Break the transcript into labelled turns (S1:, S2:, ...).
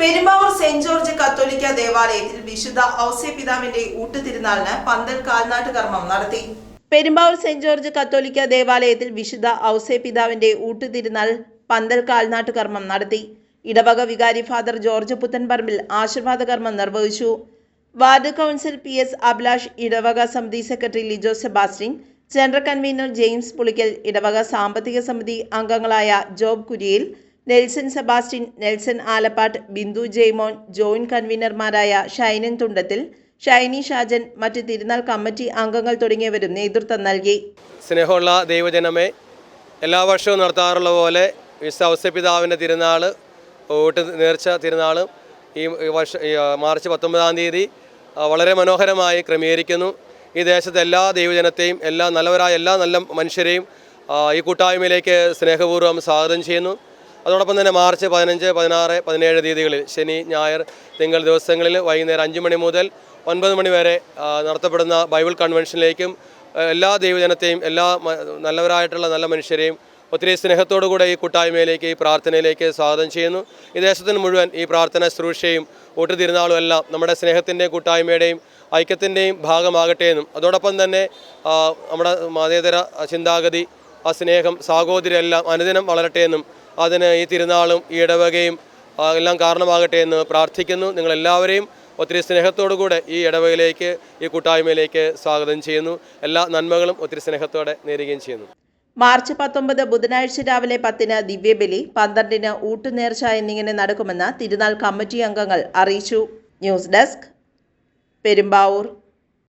S1: Perumbavoor saint George കത്തോലിക്ക ദേവാലയത്തിൽ വിശുദ്ധ ഔസേ പിതാവിന്റെ ഊട്ടുതിരുനാളിന് പന്തൽ കാൽനാട്ട് കർമ്മം നടത്തി. പെരുമ്പാവൂർ സെന്റ് ജോർജ് കത്തോലിക്ക ദേവാലയത്തിൽ വിശുദ്ധ ഔസേ പിതാവിന്റെ ഊട്ടുതിരുനാൾ പന്തൽ കാൽനാട്ട് കർമ്മം നടത്തി. ഇടവക വികാരി ഫാദർ ജോർജ് പുത്തൻപറമ്പിൽ ആശീർവാദ കർമ്മം നിർവഹിച്ചു. Ward council P S Abhilash ഇടവക സമിതി secretary Lijo Sebastian general convener James Pulikkal ഇടവക സാമ്പത്തിക സമിതി അംഗങ്ങളായ job കുര്യയിൽ Nelson Sebastian Nelson Alappat Bindu Jaimon joint കൺവീനർമാരായ Shainan Thundathil Shiny Shajan മറ്റ് തിരുനാൾ കമ്മിറ്റി അംഗങ്ങൾ തുടങ്ങിയവരും നേതൃത്വം നൽകി.
S2: സ്നേഹമുള്ള ദൈവജനമേ എല്ലാ വർഷവും നടത്താറുള്ള പോലെ പിതാവിന്റെ തിരുനാൾ ഊട്ട് നേർച്ച തിരുനാൾ ഈ വർഷ മാർച്ച് പത്തൊമ്പതാം തീയതി വളരെ മനോഹരമായി ക്രമീകരിക്കുന്നു. ഈ ദേശത്തെ എല്ലാ ദൈവജനത്തെയും എല്ലാ നല്ലവരായ എല്ലാ നല്ല മനുഷ്യരെയും ഈ കൂട്ടായ്മയിലേക്ക് സ്നേഹപൂർവം സ്വാഗതം ചെയ്യുന്നു. അതോടൊപ്പം തന്നെ മാർച്ച് പതിനഞ്ച് പതിനാറ് പതിനേഴ് തീയതികളിൽ ശനി ഞായർ തിങ്കൾ ദിവസങ്ങളിൽ വൈകുന്നേരം അഞ്ച് മണി മുതൽ ഒൻപത് മണി വരെ നടത്തപ്പെടുന്ന ബൈബിൾ കൺവെൻഷനിലേക്കും എല്ലാ ദൈവജനത്തെയും എല്ലാ നല്ലവരായിട്ടുള്ള നല്ല മനുഷ്യരെയും ഒത്തിരി സ്നേഹത്തോടു കൂടെ ഈ കൂട്ടായ്മയിലേക്ക് ഈ പ്രാർത്ഥനയിലേക്ക് സ്വാഗതം ചെയ്യുന്നു. ഈ ദേശത്തിന് മുഴുവൻ ഈ പ്രാർത്ഥന ശുശ്രൂഷയും ഊട്ടുതിരുന്നാളും എല്ലാം നമ്മുടെ സ്നേഹത്തിന്റെ കൂട്ടായ്മയുടെയും ഐക്യത്തിന്റെയും ഭാഗമാകട്ടെ എന്നും. അതോടൊപ്പം തന്നെ നമ്മുടെ മതേതര ചിന്താഗതി ആ സ്നേഹം സാഹോദര്യം എല്ലാം അനുദിനം വളരട്ടെ എന്നും അതിന് ഈ തിരുനാളും ഈ ഇടവകയും എല്ലാം കാരണമാകട്ടെ എന്ന് പ്രാർത്ഥിക്കുന്നു. നിങ്ങളെല്ലാവരെയും ഒത്തിരി സ്നേഹത്തോടു കൂടെ ഈ ഇടവകയിലേക്ക് ഈ കൂട്ടായ്മയിലേക്ക് സ്വാഗതം ചെയ്യുന്നു. എല്ലാ നന്മകളും ഒത്തിരി സ്നേഹത്തോടെ നേരുകയും ചെയ്യുന്നു.
S1: മാർച്ച് പത്തൊമ്പത് ബുധനാഴ്ച രാവിലെ പത്തിന് ദിവ്യബലി പന്ത്രണ്ടിന് ഊട്ടുനേർച്ച എന്നിങ്ങനെ നടക്കുമെന്ന് തിരുനാൾ കമ്മിറ്റി അംഗങ്ങൾ അറിയിച്ചു. News desk Perumbavoor.